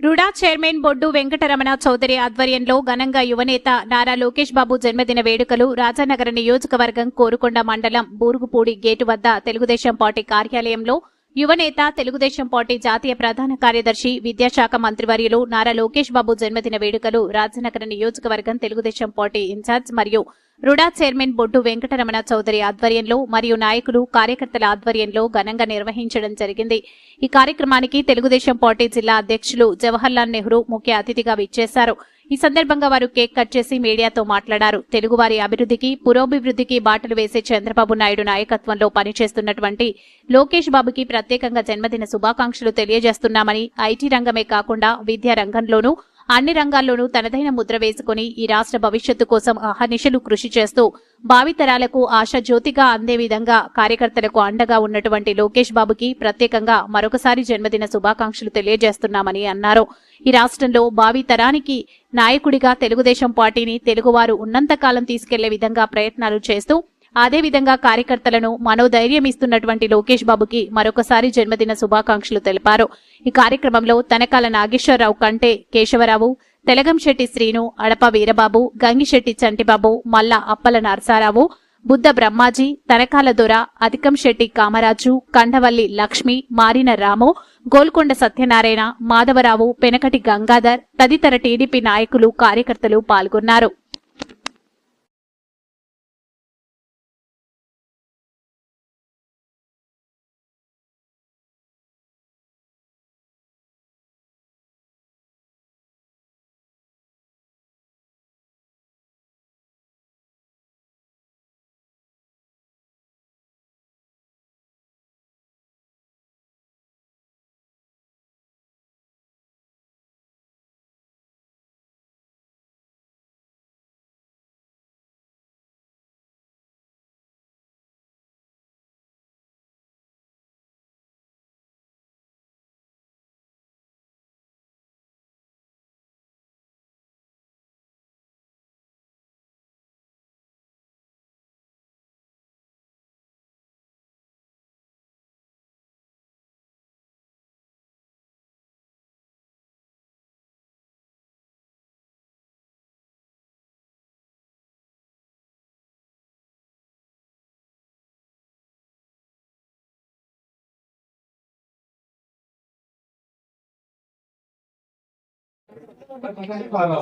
RUDA chairman Boddu Venkataramana Chowdary ఆధ్వర్యంలో ఘనంగా యువనేత నారా లోకేష్ బాబు జన్మదిన వేడుకలు రాజానగర నియోజకవర్గం కోరుకొండ మండలం బూరుగుపూడి గేటు వద్ద తెలుగుదేశం పార్టీ కార్యాలయంలో యువనేత తెలుగుదేశం పార్టీ జాతీయ ప్రధాన కార్యదర్శి విద్యాశాఖ మంత్రివర్యులు నారా లోకేష్ బాబు జన్మదిన వేడుకలు రాజానగర నియోజకవర్గం తెలుగుదేశం పార్టీ ఇన్ఛార్జ్ మరియు రుడా చైర్మన్ బొడ్డు వెంకటరమణ చౌదరి ఆధ్వర్యంలో మరియు నాయకులు కార్యకర్తల ఆధ్వర్యంలో ఘనంగా నిర్వహించడం జరిగింది. ఈ కార్యక్రమానికి తెలుగుదేశం పార్టీ జిల్లా అధ్యక్షులు జవహర్లాల్ నెహ్రూ ముఖ్య అతిథిగా విచ్చేశారు. ఈ సందర్భంగా వారు కేక్ కట్ చేసి మీడియాతో మాట్లాడారు. తెలుగువారి అభివృద్ధికి పురోభివృద్ధికి బాటలు వేసే చంద్రబాబు నాయుడు నాయకత్వంలో పనిచేస్తున్నటువంటి లోకేష్ బాబుకి ప్రత్యేకంగా జన్మదిన శుభాకాంక్షలు తెలియజేస్తున్నామని ఐటీ రంగమే కాకుండా విద్యా రంగంలోనూ అన్ని రంగాల్లోనూ తనదైన ముద్ర వేసుకుని ఈ రాష్ట్ర భవిష్యత్తు కోసం అహర్నిశలు కృషి చేస్తూ భావితరాలకు ఆశాజ్యోతిగా అందే విధంగా కార్యకర్తలకు అండగా ఉన్నటువంటి లోకేష్ బాబుకి ప్రత్యేకంగా మరొకసారి జన్మదిన శుభాకాంక్షలు తెలియజేస్తున్నామని అన్నారు. ఈ రాష్ట్రంలో భావితరానికి నాయకుడిగా తెలుగుదేశం పార్టీని తెలుగువారు ఉన్నంతకాలం తీసుకెళ్ళే విధంగా ప్రయత్నాలు చేస్తూ అదేవిధంగా కార్యకర్తలను మనోధైర్యం ఇస్తున్నటువంటి లోకేష్ బాబుకి మరొకసారి జన్మదిన శుభాకాంక్షలు తెలిపారు. ఈ కార్యక్రమంలో తనకాల నాగేశ్వరరావు కంటే కేశవరావు తెలగంశెట్టి శ్రీను అడప వీరబాబు గంగిశెట్టి చంటిబాబు మల్ల అప్పల నరసారావు బుద్ధ బ్రహ్మాజీ తనకాల దొర అధికంశెట్టి కామరాజు కండవల్లి లక్ష్మి మారిన రాము గోల్కొండ సత్యనారాయణ మాధవరావు పెనకటి గంగాధర్ తదితర టీడీపీ నాయకులు కార్యకర్తలు పాల్గొన్నారు.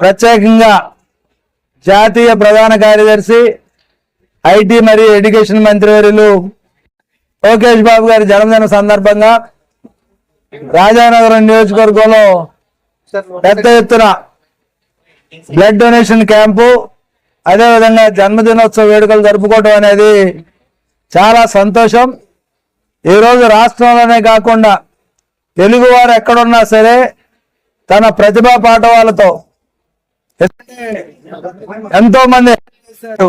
ప్రత్యేకంగా జాతీయ ప్రధాన కార్యదర్శి ఐటీ మరియు ఎడ్యుకేషన్ మంత్రివర్యులు లోకేష్ బాబు గారి జన్మదిన సందర్భంగా రాజానగరం నియోజకవర్గంలో పెద్ద ఎత్తున బ్లడ్ డొనేషన్ క్యాంపు అదేవిధంగా జన్మదినోత్సవ వేడుకలు జరుపుకోవడం అనేది చాలా సంతోషం. ఈరోజు రాష్ట్రంలోనే కాకుండా తెలుగువారు ఎక్కడున్నా సరే తన ప్రతిభా పాఠవాలతో ఎంతో మంది చేశారు.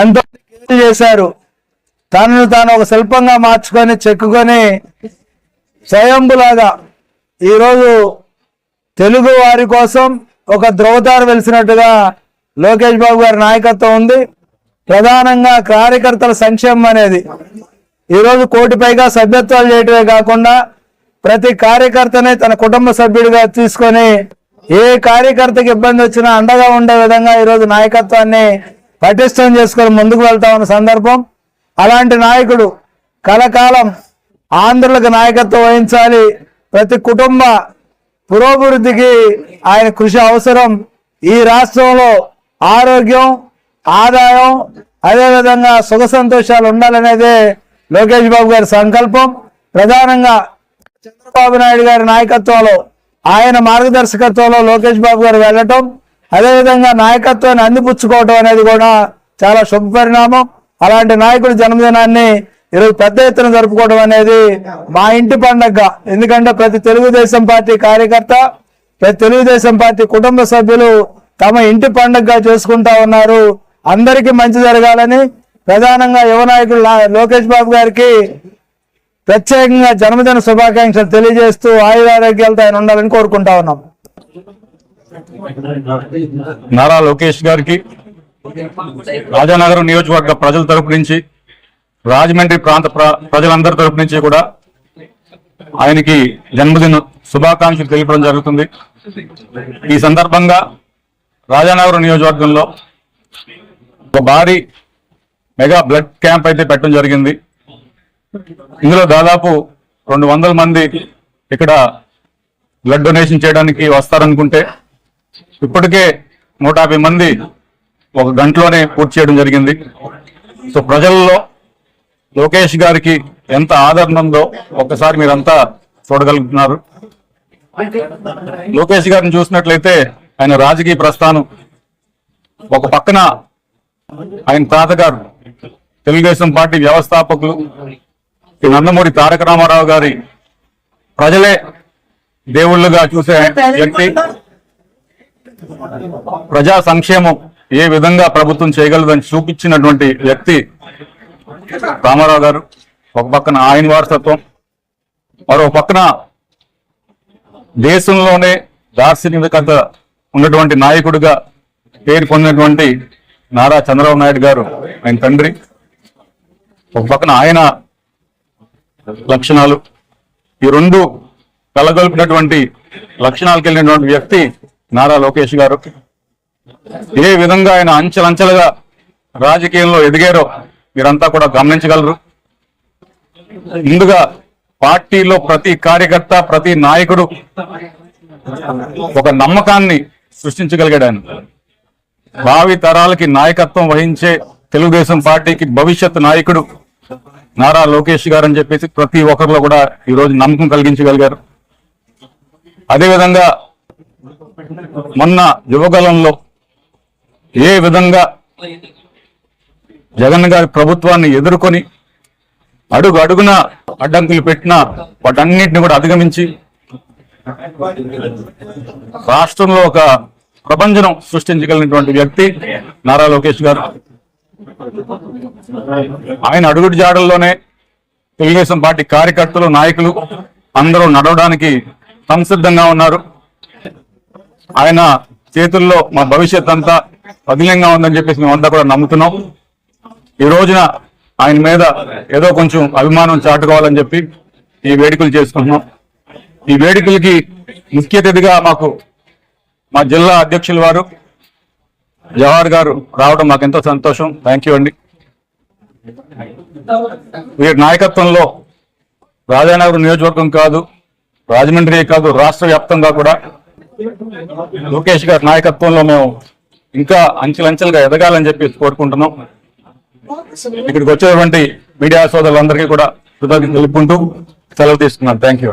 ఎంతో చేశారు. తనను తాను ఒక శిల్పంగా మార్చుకొని చెక్కుకొని స్వయంబులాగా ఈరోజు తెలుగు వారి కోసం ఒక ధ్రువతారు వెలిసినట్టుగా లోకేష్ బాబు గారి నాయకత్వం ఉంది. ప్రధానంగా కార్యకర్తల సంక్షేమం అనేది. ఈరోజు కోటి పైగా సభ్యత్వాలు చేయటమే కాకుండా ప్రతి కార్యకర్తనే తన కుటుంబ సభ్యుడిగా తీసుకొని ఏ కార్యకర్తకి ఇబ్బంది వచ్చినా అండగా ఉండే విధంగా ఈరోజు నాయకత్వాన్ని పటిష్టం చేసుకొని ముందుకు వెళ్తా ఉన్న సందర్భం. అలాంటి నాయకుడు కలకాలం ఆంధ్రులకు నాయకత్వం వహించాలి. ప్రతి కుటుంబ పురోభివృద్ధికి ఆయన కృషి అవసరం. ఈ రాష్ట్రంలో ఆరోగ్యం ఆదాయం అదేవిధంగా సుఖ సంతోషాలు ఉండాలనేదే లోకేష్ బాబు గారి సంకల్పం. ప్రధానంగా చంద్రబాబు నాయుడు గారి నాయకత్వంలో ఆయన మార్గదర్శకత్వంలో లోకేష్ బాబు గారు వెళ్ళటం అదేవిధంగా నాయకత్వాన్ని అందిపుచ్చుకోవటం అనేది కూడా చాలా శుభ పరిణామం అలాంటి నాయకుడి జన్మదినాన్ని ఈరోజు పెద్ద ఎత్తున జరుపుకోవడం అనేది మా ఇంటి పండగ ఎందుకంటే ప్రతి తెలుగుదేశం పార్టీ కార్యకర్త ప్రతి తెలుగుదేశం పార్టీ కుటుంబ సభ్యులు తమ ఇంటి పండగగా చేసుకుంటా ఉన్నారు. అందరికీ మంచి జరగాలని ప్రధానంగా యువ నాయకుడు లోకేష్ బాబు గారికి ప్రత్యేకంగా జన్మదిన శుభాకాంక్షలు తెలియజేస్తూ ఆయురారోగ్యాలతో ఆయన ఉండాలని కోరుకుంటా ఉన్నాం. నారా లోకేష్ గారికి రాజానగరం నియోజకవర్గ ప్రజల తరపు నుంచి రాజమండ్రి ప్రాంత ప్ర- ప్రజలందరి తరపు నుంచి కూడా ఆయనకి జన్మదిన శుభాకాంక్షలు తెలిపడం జరుగుతుంది. ఈ సందర్భంగా రాజానగరం నియోజకవర్గంలో ఒక భారీ మెగా బ్లడ్ క్యాంప్ అయితే పెట్టడం జరిగింది. ఇందులో దాదాపు రెండు వందల మంది ఇక్కడ బ్లడ్ డొనేషన్ చేయడానికి వస్తారనుకుంటే ఇప్పటికే నూట యాభై మంది ఒక గంటలోనే పూర్తి చేయడం జరిగింది. సో ప్రజల్లో లోకేష్ గారికి ఎంత ఆదరణ ఉందో ఒక్కసారి మీరంతా చూడగలుగుతున్నారు. లోకేష్ గారిని చూసినట్లయితే ఆయన రాజకీయ ప్రస్థానం ఒక పక్కన ఆయన తాతగారు తెలుగుదేశం పార్టీ వ్యవస్థాపకులు ఈ నందమూరి తారక రామారావు గారి ప్రజలే దేవుళ్ళుగా చూసే వ్యక్తి. ప్రజా సంక్షేమం ఏ విధంగా ప్రభుత్వం చేయగలదని చూపించినటువంటి వ్యక్తి రామారావు గారు. ఒక పక్కన ఆయన వారసత్వం మరో పక్కన దేశంలోనే దార్శనికత ఉన్నటువంటి నాయకుడిగా పేరు పొందినటువంటి నారా చంద్రబాబు నాయుడు గారు ఆయన తండ్రి. ఒక పక్కన ఆయన లక్షణాలు. ఈ రెండు కలగొల్పినటువంటి లక్షణాలకు వెళ్ళినటువంటి వ్యక్తి నారా లోకేష్ గారు. ఏ విధంగా ఆయన అంచెలంచెలుగా రాజకీయంలో ఎదిగారో మీరంతా కూడా గమనించగలరు. ముందుగా పార్టీలో ప్రతి కార్యకర్త ప్రతి నాయకుడు ఒక నమ్మకాన్ని సృష్టించగలిగాడు ఆయన. భావి తరాలకి నాయకత్వం వహించే తెలుగుదేశం పార్టీకి భవిష్యత్ నాయకుడు నారా లోకేష్ గారు అని చెప్పేసి ప్రతి ఒక్కరిలో కూడా ఈ రోజు నమ్మకం కలిగించగలిగారు. అదేవిధంగా మొన్న యువగలంలో ఏ విధంగా జగన్ గారి ప్రభుత్వాన్ని ఎదుర్కొని అడుగు అడుగున అడ్డంకులు పెట్టినా వాటన్నిటిని కూడా అధిగమించి రాష్ట్రంలో ఒక ప్రపంచం సృష్టించగలిగినటువంటి వ్యక్తి నారా లోకేష్ గారు. ఆయన అడుగుడు జాడల్లోనే తెలుగుదేశం పార్టీ కార్యకర్తలు నాయకులు అందరూ నడవడానికి సంసిద్ధంగా ఉన్నారు. ఆయన చేతుల్లో మా భవిష్యత్ అంతా పదిలంగా ఉందని చెప్పేసి మేమంతా కూడా నమ్ముతున్నాం. ఈ రోజున ఆయన మీద ఏదో కొంచెం అభిమానం చాటుకోవాలని చెప్పి ఈ వేడుకలు చేసుకుంటున్నాం. ఈ వేడుకలకి ముఖ్య అతిథిగా మాకు మా జిల్లా అధ్యక్షుల వారు జవహర్ గారు రావడం మాకు ఎంతో సంతోషం. థ్యాంక్ యూ అండి. వీరి నాయకత్వంలో రాజానగరం నియోజకవర్గం కాదు రాజమండ్రి కాదు రాష్ట్ర వ్యాప్తంగా కూడా లోకేష్ గారి నాయకత్వంలో మేము ఇంకా అంచెలంచెలుగా ఎదగాలని చెప్పి కోరుకుంటున్నాం. ఇక్కడికి వచ్చేటువంటి మీడియా సోదరులందరికీ కూడా కృతజ్ఞతలు తెలుపుకుంటూ సెలవు తీసుకున్నాను. Thank you